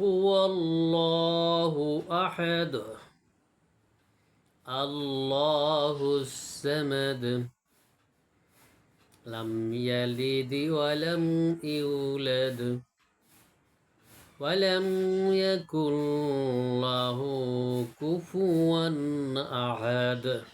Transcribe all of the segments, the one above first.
هو الله أحد. الله السمد لم يلد ولم يولد. ولم يكن له كفوا أحد.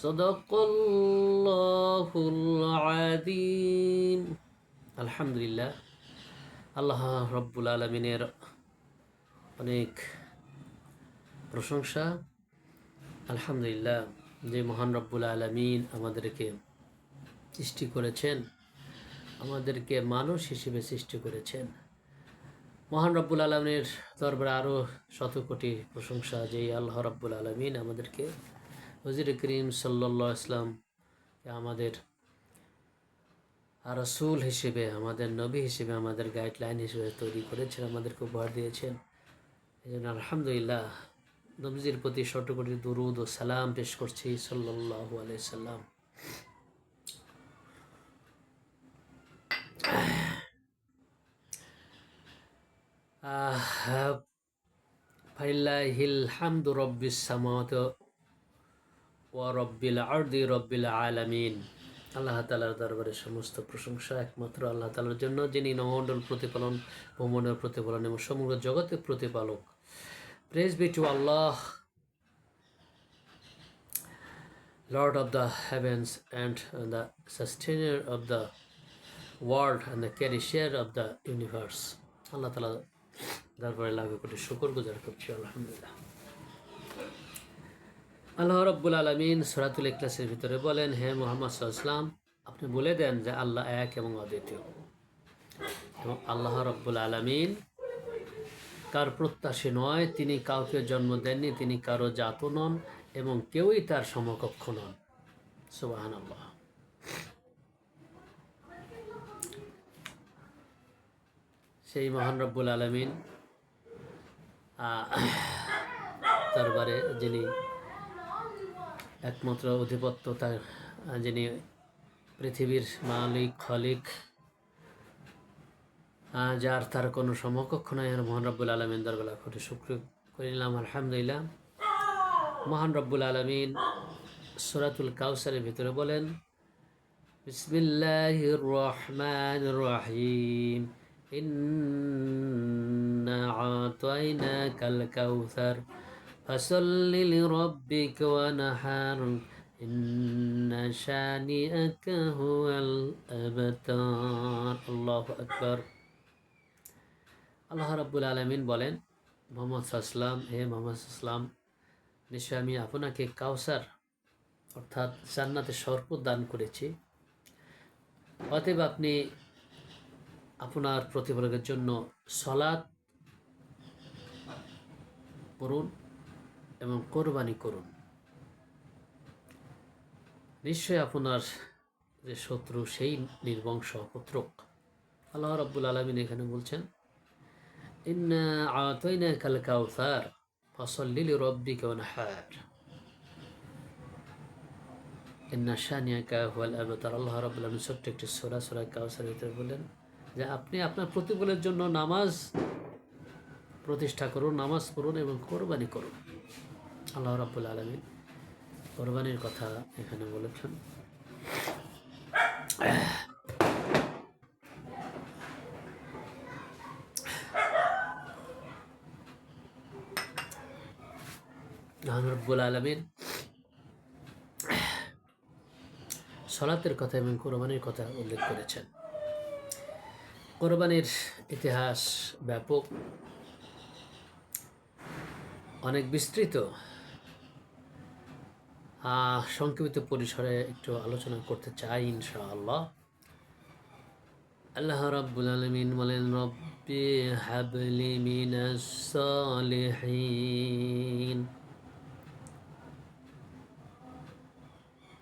صدق الله العظيم আলহামদুলিল্লাহ আল্লাহ রব্বুল আলমিনের অনেক প্রশংসা আলহামদুলিল্লাহ যে মহান রব্বুল আলমিন আমাদেরকে সৃষ্টি করেছেন আমাদেরকে মানুষ হিসেবে সৃষ্টি করেছেন মহান রব্বুল আলমিনের দরবারে আরও শত কোটি প্রশংসা যে আল্লাহ রব্বুল আলমিন আমাদেরকে হজির করিম সাল্লা ইসলাম আমাদের রসুল হিসেবে, আমাদের নবী হিসেবে, আমাদের গাইডলাইন হিসেবে তৈরি করেছেন, আমাদেরকে উপহার দিয়েছেন। এই জন্য আলহামদুলিল্লাহ নবজির প্রতি শতকোটি দুরুদ ও সালাম পেশ করছি সাল্লাহ আলাইসাল্লাম আহ, ফাইল্লাহিল হামদু রব্বিস সামাওয়াত রব্বিল আরদি রব্বিল আলামিন। আল্লাহ তালার দরবারে সমস্ত প্রশংসা একমাত্র আল্লাহ তালার জন্য, যিনি নমণ্ডল প্রতিপালন, ভ্রমণের প্রতিপালন এবং সমগ্র জগতের প্রতিপালক। Praise be to Allah Lord of the heavens and the sustainer of the world and the cherisher of the universe আল্লাহ তালা দরবারে লাগে কোটি শুকর গুজার করছি, আলহামদুলিল্লাহ। আল্লাহ রব্বুল আলমিন সরাতুল ইকলাসের ভিতরে বলেন, হে মোহাম্মদ সাল্লাম আপনি বলে দেন যে আল্লাহ এক এবং অদ্বিতীয়। এবং আল্লাহ রব্বুল আলমিন কার প্রত্যাশী নয়, তিনি কাউকে জন্ম দেননি, তিনি কারও জাত নন এবং কেউই তার সমকক্ষ নন। সুবাহান আল্লাহ সেই মহান রব্বুল আলমিন দরবারে যিনি একমাত্র অধিপত্য তার যিনি পৃথিবীর মালিক, খলিক যার তার কোনো সমকক্ষ নয় মহান রব্বুল আলমিন দরবেলা করে শুক্র করিলাম, আলহামদুলিল্লাহ। মহান রব্বুল আলমিন সুরাতুল কাউসারের ভিতরে বলেন বিসমিল্লাহ রহমান রহিম। ইন্না আতাইনাকাল কাউসার فصل لربك ونحر إن شانئك هو الأبتار الله أكبر আল্লাহ রাব্বুল আলমিন বলেন মোহাম্মদ সাল্লাম হে মোহাম্মদ সাল্লাম নিশ্চয় আমি আপনাকে কাউসার অর্থাৎ জান্নাতে সর্প দান করেছি অতএব আপনি আপনার প্রতিপালকের জন্য সলাৎ পড়ুন এবং কোরবানি করুন। নিশ্চয় আপনার যে শত্রু সেই নির্বংশ পুত্রক। আল্লাহ রব্বুল আলমিন এখানে বলছেন, ইন্না আতইনা কাল কাউসার ফসল্লিল রব্বি হার ইন্না শানিয়াকা হুয়াল আবতার। আল্লাহ রব্বুল আলমিন ছোট্ট একটি সোরা সোরা কাউসার ভিতরে বললেন যে, আপনি আপনার প্রতিকূলের জন্য নামাজ প্রতিষ্ঠা করুন, নামাজ পড়ুন এবং কোরবানি করুন। আল্লাহ রাবুল আলমী কোরবানির কথা এখানে বলেছেন। রব্বুল আলমীর সলাতের কথা এবং কোরবানির কথা উল্লেখ করেছেন। কোরবানির ইতিহাস ব্যাপক, অনেক বিস্তৃত। সংক্ষিপ্ত পরিসরে একটু আলোচনা করতে চাই, ইনশাআল্লাহ। আল্লাহ রাব্বুল আলামিন বলেন, রব্বি হাবলি মিনাস সালিহিন।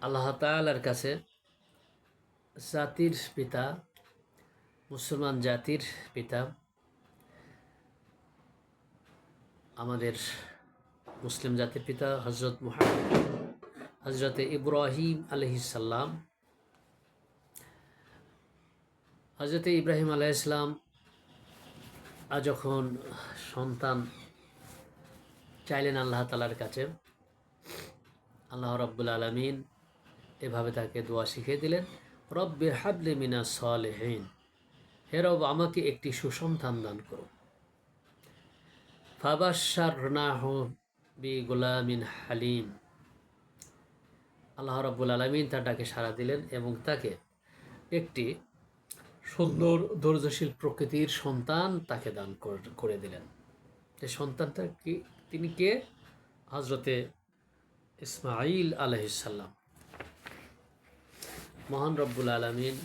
আল্লাহ তাআলার কাছে জাতির পিতা, মুসলমান জাতির পিতা, আমাদের মুসলিম জাতির পিতা হজরত মুহাম্মদ হজরত ইব্রাহিম আলহিসাল্লাম হজরত ইব্রাহিম আলাইসলাম আজ যখন সন্তান চাইলেন আল্লাহ তালার কাছে, আল্লাহ রব্বুল আলমিন এভাবে তাকে দোয়া শিখিয়ে দিলেন রব্বির হাবলি মিনা সালেহীন, হে রব, আমাকে একটি সুসন্তান দান করো। ফাবাসার বি গোলামিন হালিম। আল্লাহ রব্বুল আলমিন তার ডাকে সাড়া দিলেন এবং তাকে একটি সুন্দর ধৈর্যশীল প্রকৃতির সন্তান তাকে দান করে দিলেন। এই সন্তানটা কি, তিনি কে? হজরতে ইসমাইল আলহিসাল্লাম মহান রব্বুল আলমিন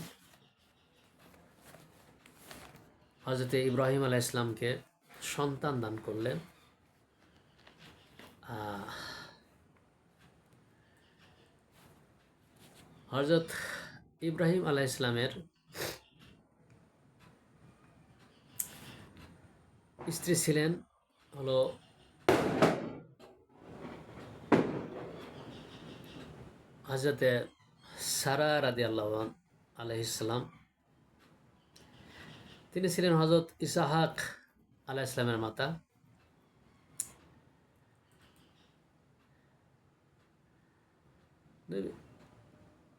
হজরতে ইব্রাহিম আলাহ ইসলামকে সন্তান দান করলেন। হজরত ইব্রাহিম আলাহ ইসলামের স্ত্রী ছিলেন হলো হজরতে সারা রাদি আল্লাহ আলহিসাল্লাম তিনি ছিলেন হজরত ইসাহাক আলাহ ইসলামের মাতা।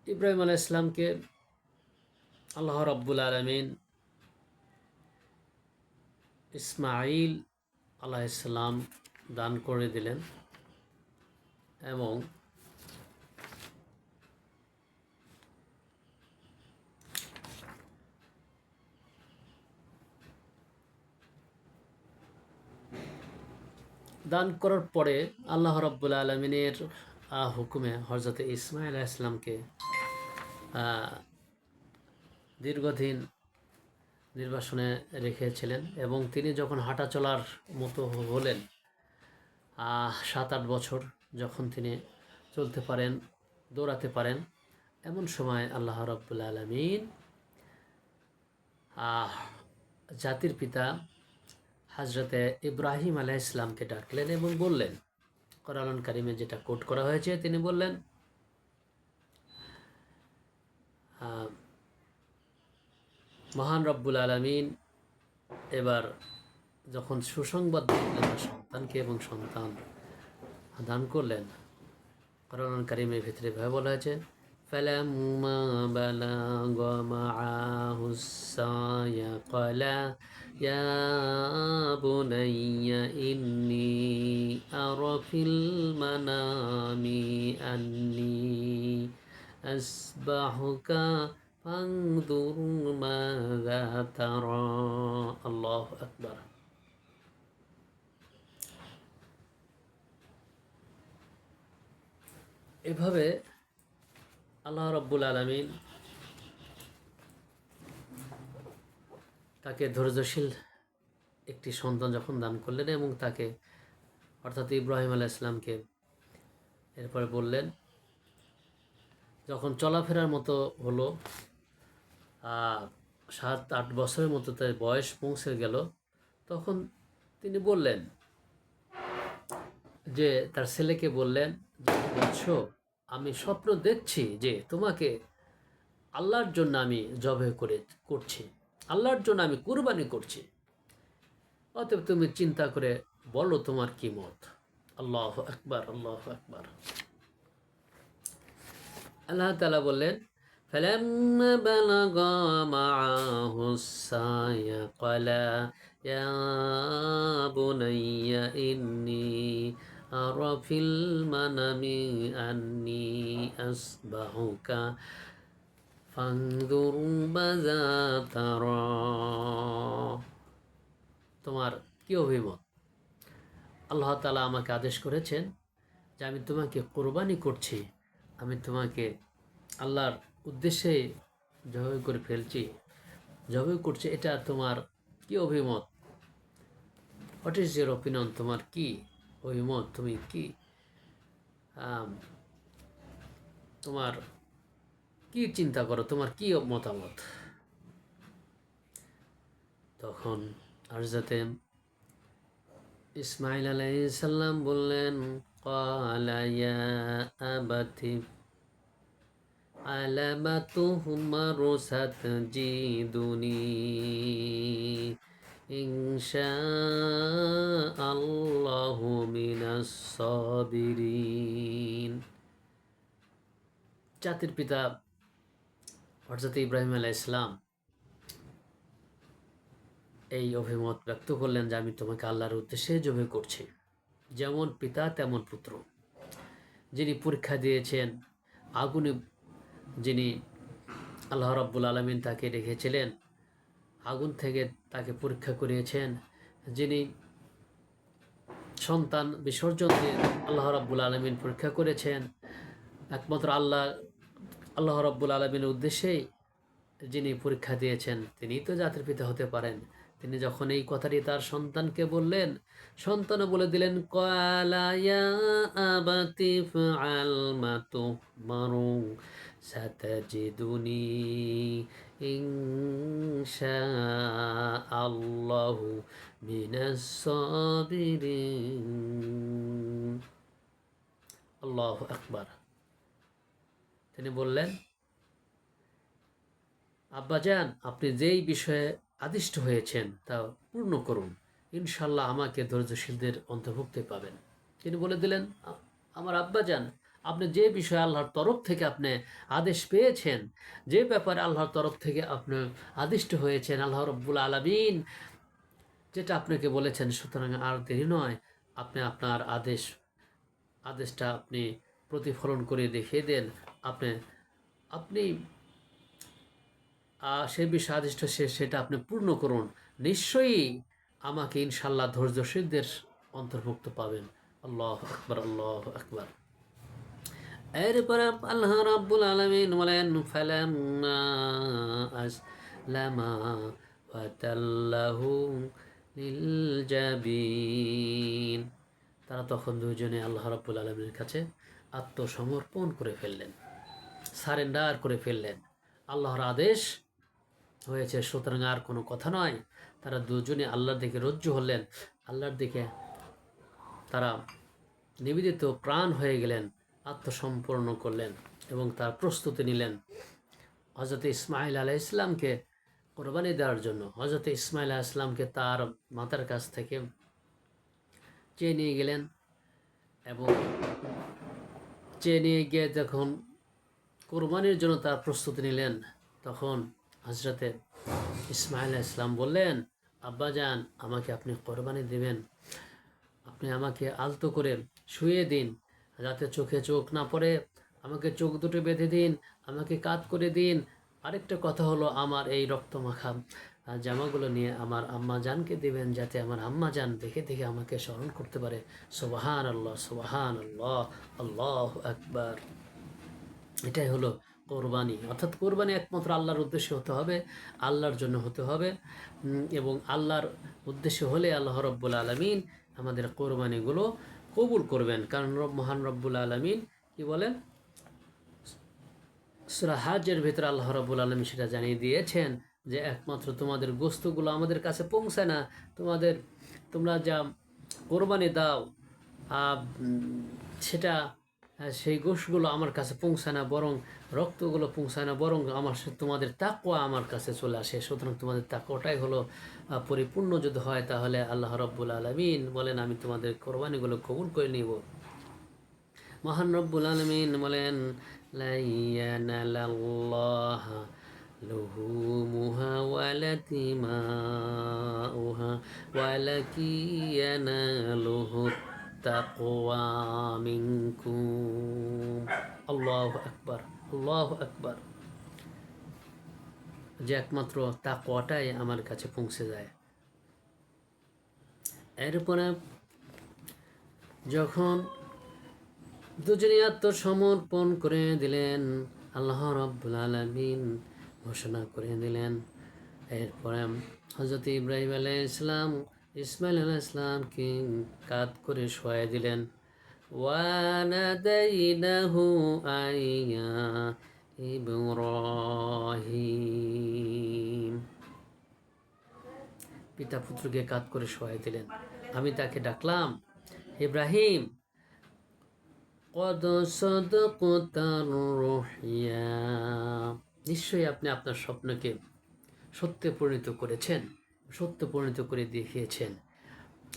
ইব্রাহিম আলাহ ইসলামকে আল্লাহ রব্বুল আলমিন ইসমাইল আলাইসাল্লাম দান করে দিলেন এবং দান করার পরে আল্লাহ রব্বুল আলমিনের হুকুমে হজরত ইসমাইল ইসলামকে দীর্ঘদিন নির্বাসনে রেখেছিলেন এবং তিনি যখন হাঁটা চলার মতো হলেন সাত আট বছর যখন তিনি চলতে পারেন, দৌড়াতে পারেন, এমন সময় আল্লাহ রব্বুল আলমিন জাতির পিতা হাজরতে ইব্রাহিম আলাহ ইসলামকে ডাকলেন এবং বললেন কোরআন কারিমে যেটা কোট করা হয়েছে তিনি বললেন মহান রব্বুল আলমিন এবার যখন সুসংবাদ দিলেন তার সন্তানকে এবং সন্তান দান করলেন করোনার কারিমের ভিতরে ভাবে বলা হয়েছে فلما بلغ معه السعي قال يا بني إني أرى في المنام أني أسبحك فانظر ماذا ترى الله أكبر এভাবে আল্লাহ রব্বুল আলমিন তাকে ধৈর্যশীল একটি সন্তান যখন দান করলেন এবং তাকে অর্থাৎ ইব্রাহিম আলাহ ইসলামকে এরপরে বললেন যখন চলাফেরার মতো হলো সাত, আট বছরের মতো তার বয়স পৌঁছে গেল, তখন তিনি বললেন যে, তার ছেলেকে বললেন বৎস আমি স্বপ্ন দেখছি যে তোমাকে আল্লাহর জন্য আমি জবে করে, করছি। আল্লাহর জন্য আমি কুরবানি করছি। অতএব তুমি চিন্তা করে বলো তোমার কি মত। আল্লাহ আকবার আল্লাহ আকবার। আল্লাহ তালা বললেন فلما بلغ معه السعي قال يا بني إني أرى في المنام أني أصبحك فانظر ماذا ترى তোমার কি অভিমত আল্লাহ তালা আমাকে আদেশ করেছেন যে আমি তোমাকে কোরবানি করছি আমি তোমাকে আল্লাহর উদ্দেশ্যে জবাই করে ফেলছি, জবাই করছি, এটা তোমার কি অভিমত? হোয়াট ইজ ইউর অপিনিয়ন তোমার কি অভিমত? তুমি কি তোমার কি চিন্তা করো? তোমার কি মতামত? তখন আর যাতে ইসমাইল আলাইসাল্লাম বললেন قال يا أبت علامتهما ستجدني إن شاء الله من الصابرين জাতির পিতা হজরত ইব্রাহিম আলাহ ইসলাম এই অভিমত ব্যক্ত করলেন যে আমি তোমাকে আল্লাহর উদ্দেশ্যে জবে করছি যেমন পিতা, তেমন পুত্র। যিনি পরীক্ষা দিয়েছেন, আগুনে যিনি আল্লাহ রাব্বুল আলমিন তাকে রেখেছিলেন, আগুন থেকে তাকে পরীক্ষা করিয়েছেন, যিনি সন্তান বিসর্জন দিয়ে আল্লাহ রাব্বুল আলমিন পরীক্ষা করেছেন, একমাত্র আল্লাহ আল্লাহ রাব্বুল আলমিনের উদ্দেশ্যেই যিনি পরীক্ষা দিয়েছেন তিনি তো জাতির পিতা হতে পারেন। তিনি যখন এই কথাটি তার সন্তানকে বললেন, সন্তানও বলে দিলেন তিনি বললেন আব্বাজান আপনি যেই বিষয়ে আদিষ্ট হয়েছেন তা পূর্ণ করুন। ইনশাল্লাহ আমাকে ধৈর্যশীলদের অন্তর্ভুক্ত পাবেন। তিনি বলে দিলেন, "আ- আমার আব্বাজান আপনি যে বিষয়ে আল্লাহর তরফ থেকে আপনি আদেশ পেয়েছেন, যে ব্যাপারে আল্লাহর তরফ থেকে আপনি আদিষ্ট হয়েছেন, আল্লাহ রব্বুল আলমিন যেটা আপনাকে বলেছেন, সুতরাং আর দেরি নয়, আপনি আপনার আদেশ, আদেশটা আপনি প্রতিফলন করে দেখিয়ে দেন। আপনি আপনি সে বিষয়ে আদিষ্ট সে সেটা আপনি পূর্ণ করুন। নিশ্চয়ই আমাকে ইনশাল্লাহ ধৈর্যশীলদের অন্তর্ভুক্ত পাবেন। আল্লাহ আকবর আল্লাহ আকবর। এরপরে আল্লাহ রাব্বুল আলামিন বলেন তারা তখন দুজনে আল্লাহ রাব্বুল আলামিনের কাছে আত্মসমর্পণ করে ফেললেন। সারেন্ডার করে ফেললেন। আল্লাহর আদেশ হয়েছে, সুতরাং আর কোনো কথা নয়। তারা দুজনে আল্লাহর দিকে রজ্জু হলেন। আল্লাহর দিকে তারা নিবেদিত প্রাণ হয়ে গেলেন আত্মসম্পন্ন করলেন এবং তার প্রস্তুতি নিলেন। হজরত ইসমাইল আলাহ ইসলামকে কোরবানি দেওয়ার জন্য হজরত ইসমাইল আলাহ ইসলামকে তার মাতার কাছ থেকে চেয়ে নিয়ে গেলেন এবং চেয়ে নিয়ে গিয়ে যখন কোরবানির জন্য তার প্রস্তুতি নিলেন, তখন হজরতে ইসমাইল ইসলাম বললেন আব্বাজান আমাকে আপনি কোরবানি দিবেন। আপনি আমাকে আলতো করে শুয়ে দিন। যাতে চোখে চোখ না পড়ে আমাকে চোখ দুটো বেঁধে দিন আমাকে কাত করে দিন। আরেকটা কথা হলো আমার এই রক্তমাখা। আহ, জামাগুলো নিয়ে আমার আম্মা জানকে দিবেন যাতে আমার আম্মা জান দেখে দেখে আমাকে স্মরণ করতে পারে। সোবাহান আল্লাহ সোবাহান আল্লাহ আল্লাহ আকবার। এটাই হলো কোরবানি। অর্থাৎ কোরবানি একমাত্র আল্লাহর উদ্দেশ্যে হতে হবে, আল্লাহর জন্য হতে হবে। এবং আল্লাহর উদ্দেশ্য হলে আল্লাহ রব্বুল আলমিন আমাদের কোরবানিগুলো কবুল করবেন। কারণ রব, মহান রব্বুল আলমিন কি বলেন? সুরা হাজের ভিতরে আল্লাহ রব্বুল আলমী সেটা জানিয়ে দিয়েছেন যে, একমাত্র তোমাদের গোস্তগুলো আমাদের কাছে পৌঁছায় না। তোমাদের, তোমরা যা কোরবানি দাও সেটা সেই গোশগুলো আমার কাছে পৌঁছায় না, বরং রক্তগুলো পৌঁছায় না, বরং আমার তোমাদের তাকুয়া আমার কাছে চলে আসে। সুতরাং তোমাদের তাকুয়াটাই হলো পরিপূর্ণ যদি হয় তাহলে আল্লাহ রব্বুল আলমিন বলেন, আমি তোমাদের কোরবানিগুলো কবুল করে নিব। মহান রব্বুল আলমিন বলেন লুহুমুহা ওয়ালা তিমাউহা ওয়ালাকি তাকওয়া মিনকুম। আল্লাহু আকবার যে একমাত্র তাকওয়াটাই আমার কাছে পৌঁছে যায়। এরপরে যখন দুজনে আত্মসমর্পণ করে দিলেন, আল্লাহ রব্বুল আলমিন ঘোষণা করে দিলেন। এরপরে হজরত ইব্রাহিম আলাই ইসলাম ইসমাইল আলাহ ইসলামকে কাত করে শোয়াই দিলেন। ওয়ানাদাইনাহু আইয়া ইব্রাহিম। পিতা পুত্রকে কাত করে শোয়াই দিলেন। আমি তাকে ডাকলাম, ইব্রাহিম, কদ সদকতার রহিয়া। নিশ্চয়ই আপনি আপনার স্বপ্নকে সত্যে পরিণত করেছেন। সত্য পরিণত করে দেখিয়েছেন।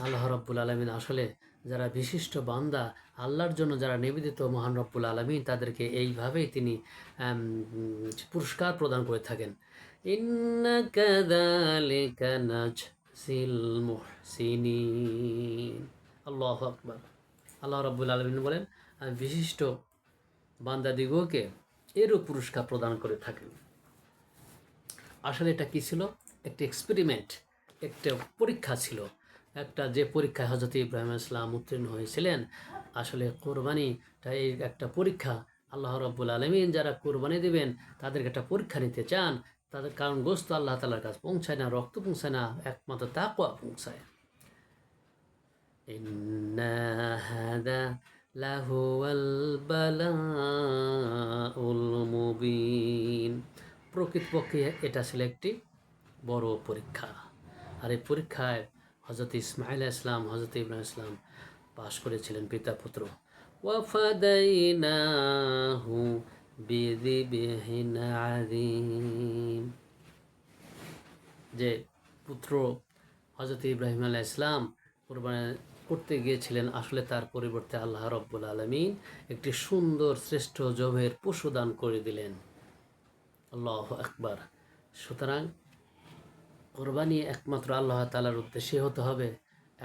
আল্লাহ রব্বুল আলমিন আসলে যারা বিশিষ্ট বান্দা, আল্লাহর জন্য যারা নিবেদিত মহান রব্বুল আলমিন, তাদেরকে এইভাবেই তিনি পুরস্কার প্রদান করে থাকেন। নাজজিল মুহসিনিন। আল্লাহু আল্লাহ রব্বুল আলমিন বলেন বিশিষ্ট বান্দাদিগকে এরও পুরস্কার প্রদান করে থাকেন। আসলে এটা কি ছিল? একটি এক্সপেরিমেন্ট একটা পরীক্ষা ছিল। একটা যে পরীক্ষায় হজরত ইব্রাহিম ইসলাম উত্তীর্ণ হয়েছিলেন, আসলে কোরবানিটা এই একটা পরীক্ষা। আল্লাহ রব্বুল আলমিন যারা কোরবানি দেবেন, তাদেরকে একটা পরীক্ষা নিতে চান। তাদের কারণ গোস্ত আল্লাহ তালার কাছে পৌঁছায় না, রক্ত পৌঁছায় না, একমাত্র তাকুয়া পৌঁছায়। প্রকৃতপক্ষে এটা ছিল একটি বড় পরীক্ষা। আর এই পরীক্ষায় হজরত ইসমাইল ইসলাম হজরত ইব্রাহিম ইসলাম পাশ করেছিলেন পিতা পুত্র। যে পুত্র হজরত ইব্রাহিম আলাহ ইসলাম কোরবানি করতে গিয়েছিলেন, আসলে তার পরিবর্তে আল্লাহ রব্বুল আলমিন একটি সুন্দর শ্রেষ্ঠ জবের পশু দান করে দিলেন। আল্লাহ আকবার। সুতরাং কোরবানি একমাত্র আল্লাহ তালার উদ্দেশ্যে হতে হবে,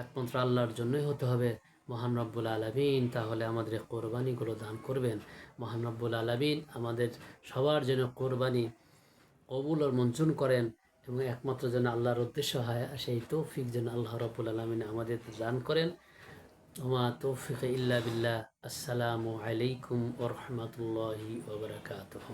একমাত্র আল্লাহর জন্যই হতে হবে। মহান রব্বুল আলমিন তাহলে আমাদের কোরবানিগুলো দান করবেন। মহান রব্বুল আলমিন আমাদের সবার জন্য কোরবানি কবুল ও মঞ্জুর করেন এবং একমাত্র যেন আল্লাহর উদ্দেশ্য হয়, সেই তৌফিক যেন আল্লাহ রব্বুল আলমিন আমাদের দান করেন। ওমা তৌফিক ইল্লা বিল্লাহ। আসসালামু আলাইকুম ওরহমতুল্লাহি ওবরাকাতুহ